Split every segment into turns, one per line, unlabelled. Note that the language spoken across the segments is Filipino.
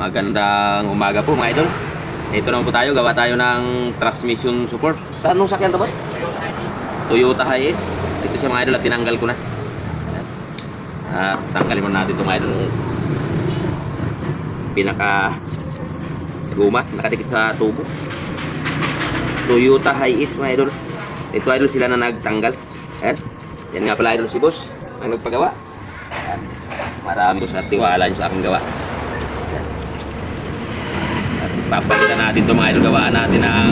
Magandang umaga po mga idol. Ito naman po tayo, gawa tayo ng transmission support. Saan nung sakyan to boss? Toyota Hiace. Ito siya mga idol at tinanggal ko na. At tanggalin mo natin ito mga idol. Pinaka guma, nakadikit sa tubo. Toyota Hiace mga idol. Ito idol sila na nagtanggal. Ayan. Yan nga pala idol si boss. Ang nagpagawa. Ayan. Marami ko sa tiwala sa aking gawa. Papalitan natin itong mga idol natin ng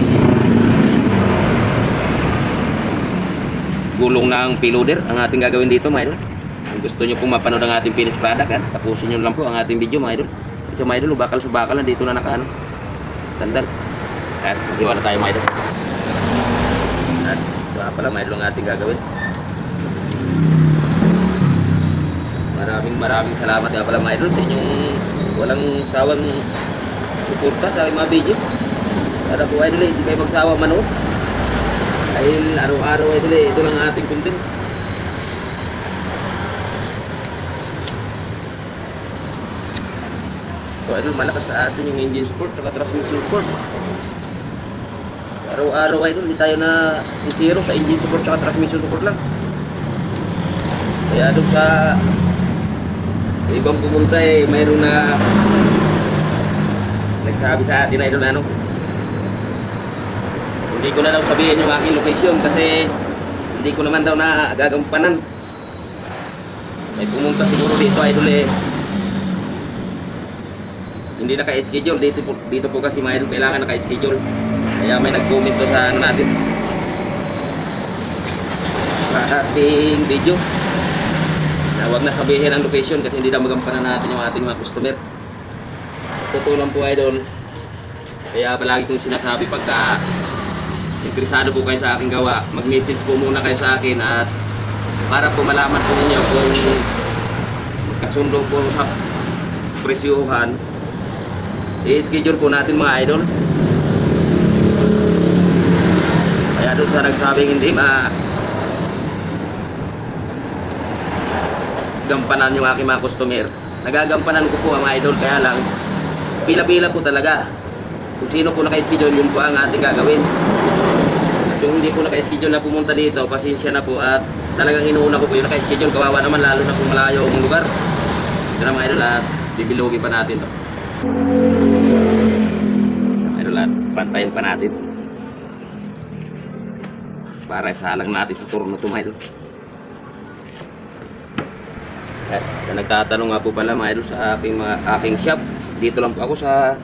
gulong ng piloder ang ating gagawin dito mga idol. Kung gusto nyo pong mapanood ang ating finished product at tapusin nyo lang po ang ating video mga idol. Ito mga idol, bakal subakal na dito na nakaano. Sandal. At maghiwa na tayo mga idol. At ito nga pala mga idol ang ating gagawin. Maraming maraming salamat nga pala mga idol sa inyong walang sawang suporta sa mga video. Para po idol eh, hindi kayo magsawa manood. Dahil araw-araw idol eh, ito lang ang ating content. So idol, malakas sa atin yung engine support at transmission support. Araw-araw idol, hindi tayo na sisiro sa engine support at transmission support lang. Kaya doon sa ibang pumunta eh, mayroon na nagsabi sa atin na idol ano. Hindi ko na daw sabihin yung aking location kasi hindi ko naman daw na gagampanan. May pumunta siguro dito idol eh. Hindi naka-schedule dito dito po kasi mga idol kailangan naka-schedule. Kaya may nag-comment doon sa ano natin. Sa ating video na huwag na sabihin ang location kasi hindi na magampanan natin yung ating mga customer. Totoo lang po idol. Kaya palagi kong sinasabi pagka interesado po kayo sa aking gawa, mag-message po muna kayo sa akin at para po malaman po ninyo kung kasundo po sa presyuhan, i-schedule po natin mga idol. Kaya doon sa nagsabing hindi ma gampanan yung aking mga customer. Nagagampanan ko po ang idol kaya lang pila-pila po talaga. Kung sino po naka-schedule yun po ang ating gagawin. At yung hindi po naka-schedule na pumunta dito, pasensya na po at talagang inuuna ko po yung naka-schedule. Kawawa naman lalo na kung malayo ang lugar. Ito na mga idol at bibilogin pa natin to. Mga Idol at pantayin pa natin. Para isalang natin sa turno to mga idol. At nagtatanong nga po pala mga idol sa aking, mga, aking shop, dito lang po ako sa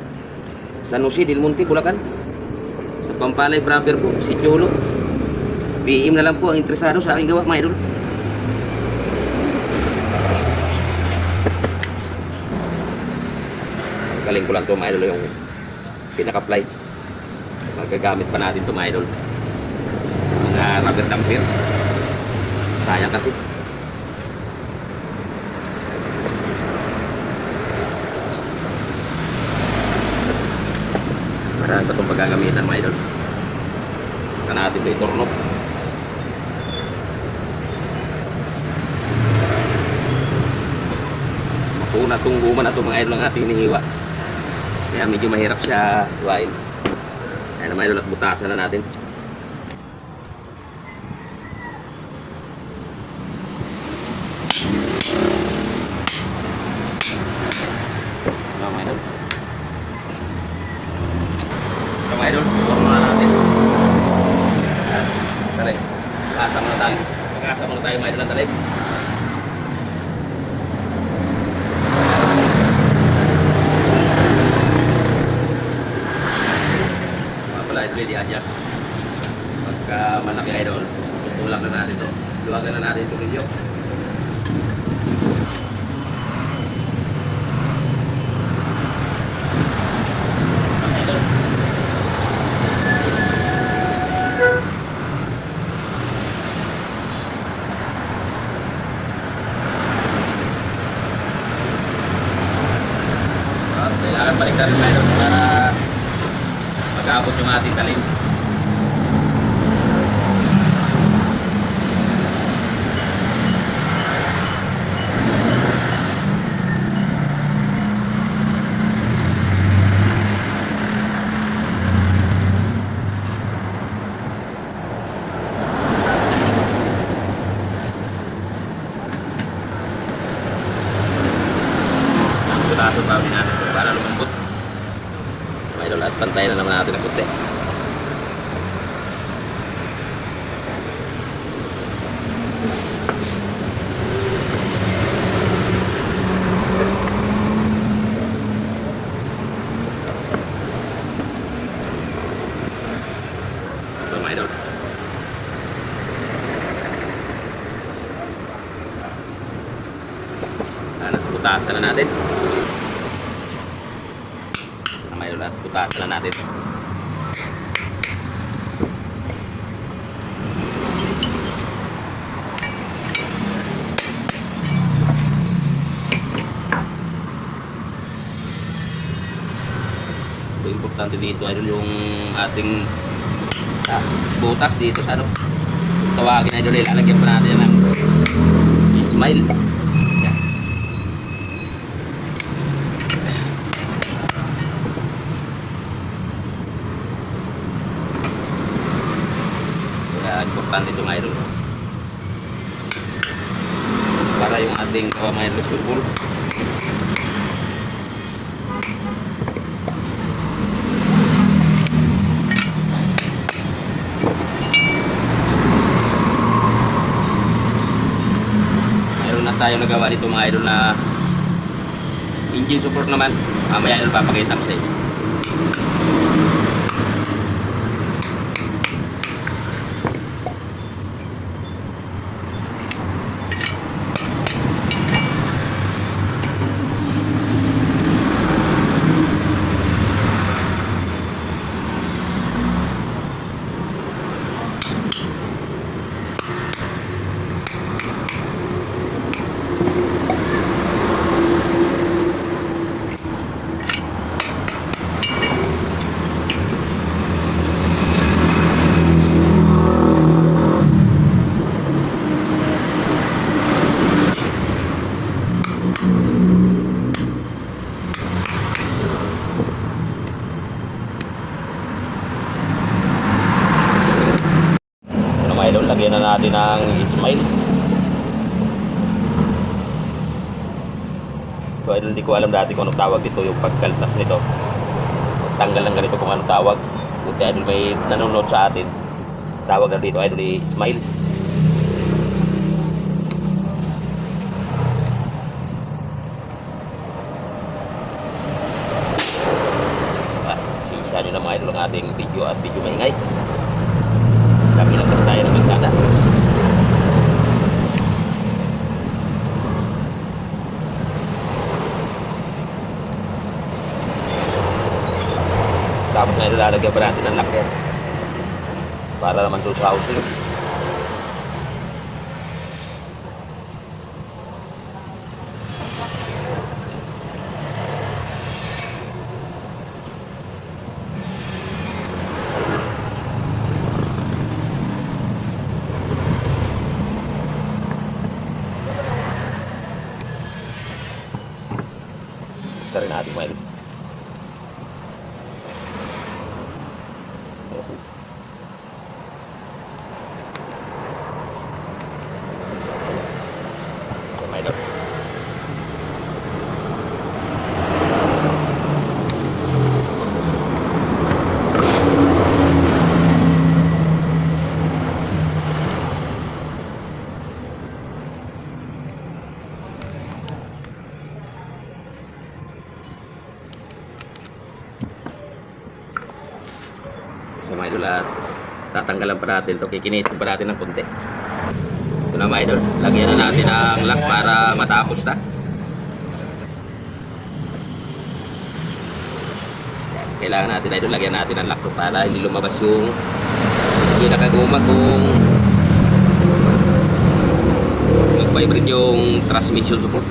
San Jose del Monte, Bulacan. Sa Pampalay Brother po, si Cholo. PM na lang po ang interesado sa aking gawa mga idol. Galing ko lang to mga idol yung pinaka-fly. Magagamit pa natin to mga idol. Sa mga rubber damper. Sayang kasi. Marami pa itong paggagamitan mga idol. Saka natin ito itornok. Mapuna itong guma na ito mga idol ang ating inihiwa. Kaya medyo mahirap siya hiwain. Kaya na mga idol at butasan na natin. Ano mga idol? Ito mga idol, turno na natin. Talay. Asa muna tayo. Mag-asa muna tayo mga idol ng talay. Mga pala idol, i-adjust. Pagka malaki idol, tutulak na natin ito. Luwagan na natin ito video. Kailangan baliktad rin tayo para mag-abot yung ating talim. Pa din natin para lumambot. May at pantay na naman natin ang puti. Putasan na natin. Ito putasan na natin. Ito importante dito idol yung ating ah, butas dito sa ano tawagin idol ilalagyan pa natin ng smile yan importante itong idol para yung ating kawa mga idol surbol mayroon na tayo nagawa dito mga idol na engine support naman. Mamaya idol papakita ko sa inyo idol, lagyan na natin ng smile. So idol, hindi ko alam dati kung anong tawag dito yung pagkaltas nito. Tanggal lang ganito kung anong tawag. Buti idol may nanonood sa atin. Tawag na dito idol, smile. Ating video at video maingay. Kami lang kasi tayo naman sana. Tapos na ilalagyan pa natin ng lakyan. Para naman doon sa housing. Ito mga idol. So mga idol at tatanggalan pa natin ito, kikinisin pa natin ng konti. Ito na mga idol, lagyan na natin ang lock para matapos na. Kailangan natin idol, lagyan natin ang lock para hindi lumabas yung hindi nakagumag kung mag-vibrate yung transmission support.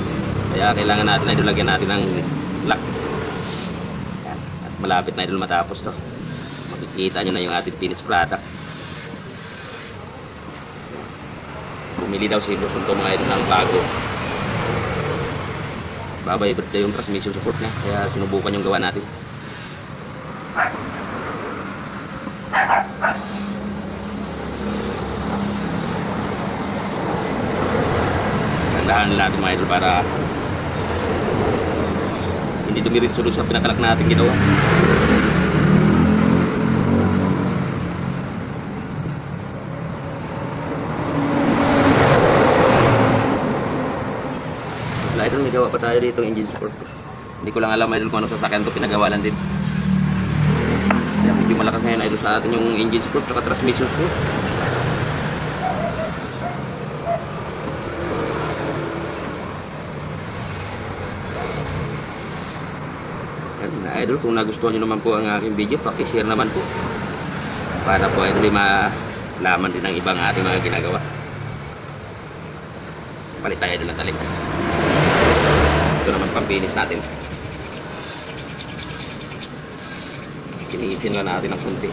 Kaya kailangan natin idol, lagyan natin ng lock. Malapit na idol matapos to makikita nyo na yung ating finished product. Bumili daw si Boss Unto mga ito ng bago. Babay birthday yung transmission support niya? Kaya sinubukan yung gawa natin. Tandahan natin mga idol para Hindi dumiritso doon sa pinakalak natin ginawa. Idol, may gawa pa tayo dito engine support. Hindi ko lang alam idol kung ano sasakyan to pinagawa lang din. Kaya medyo malakas ngayon idol sa atin yung engine support at transmission support. Na idol, kung nagustuhan nyo naman po ang aking video, pakishare naman po. Para po idol malaman din ng ibang ating mga ginagawa. Palit tayo idol ng talik. Ito naman pampinis natin. Kiniisin lang natin ng kunti.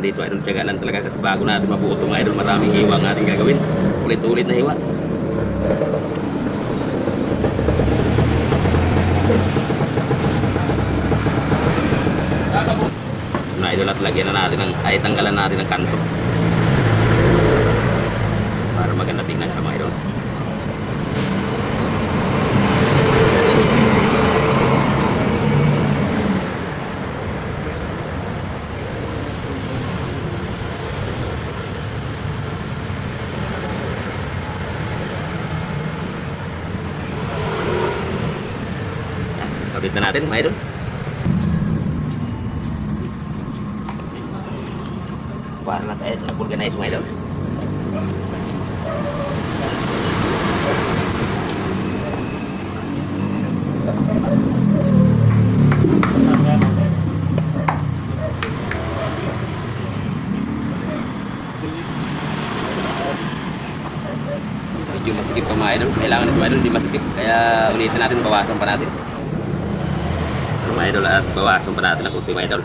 Kailangan nandito idol tiyaga lang talaga kasi bago natin mabuo itong idol maraming hiwa ang ating gagawin. Ulit-ulit na hiwa. Na idol at lagyan na natin ng, ay tanggalan natin ng kanto. Para maganda tingnan sa mga idol. Kabit na natin mga idol. Para na tayo nag-organize mga idol. Medyo masikip pa mga idol. Kailangan ito mga idol, hindi masikip. Kaya ulitin natin, bawasan pa natin. Mga idol at bawasan pa natin ang kunti mga idol.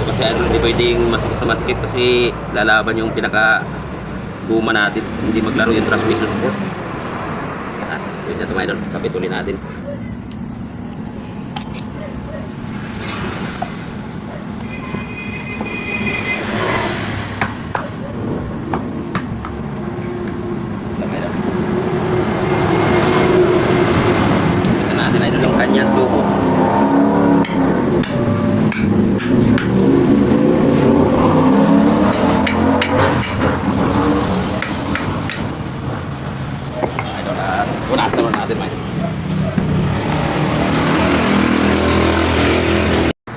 So, kasi idol, hindi pwedeng masikip na masikip kasi lalaban yung pinaka guma natin. Hindi maglaro yung transmission support. At yun na ito mga idol, kapituloy natin. Sa mga idol. Ito natin idol yung kanyang tubo. Idol at punasan mo natin mga idol.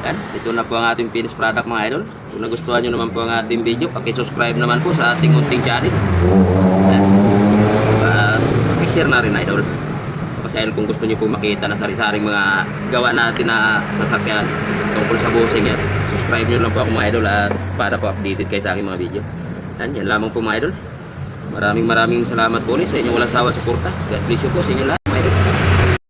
Yan, ito na po ang ating finished product mga idol. Kung nagustuhan nyo naman po ang ating video, pakisubscribe naman po sa ating unting channel. At pakishare na rin idol. Kasi idol, kung gusto nyo po makita na sari-saring mga gawa natin na sasakyan tungkol sa busing yan, subscribe nyo lang po ako mga idol at para po updated kayo sa aking mga video. Yan, yan lamang po mga idol. Maraming maraming salamat po ulit sa inyong walang sawa suporta. God bless you po sa inyo lahat.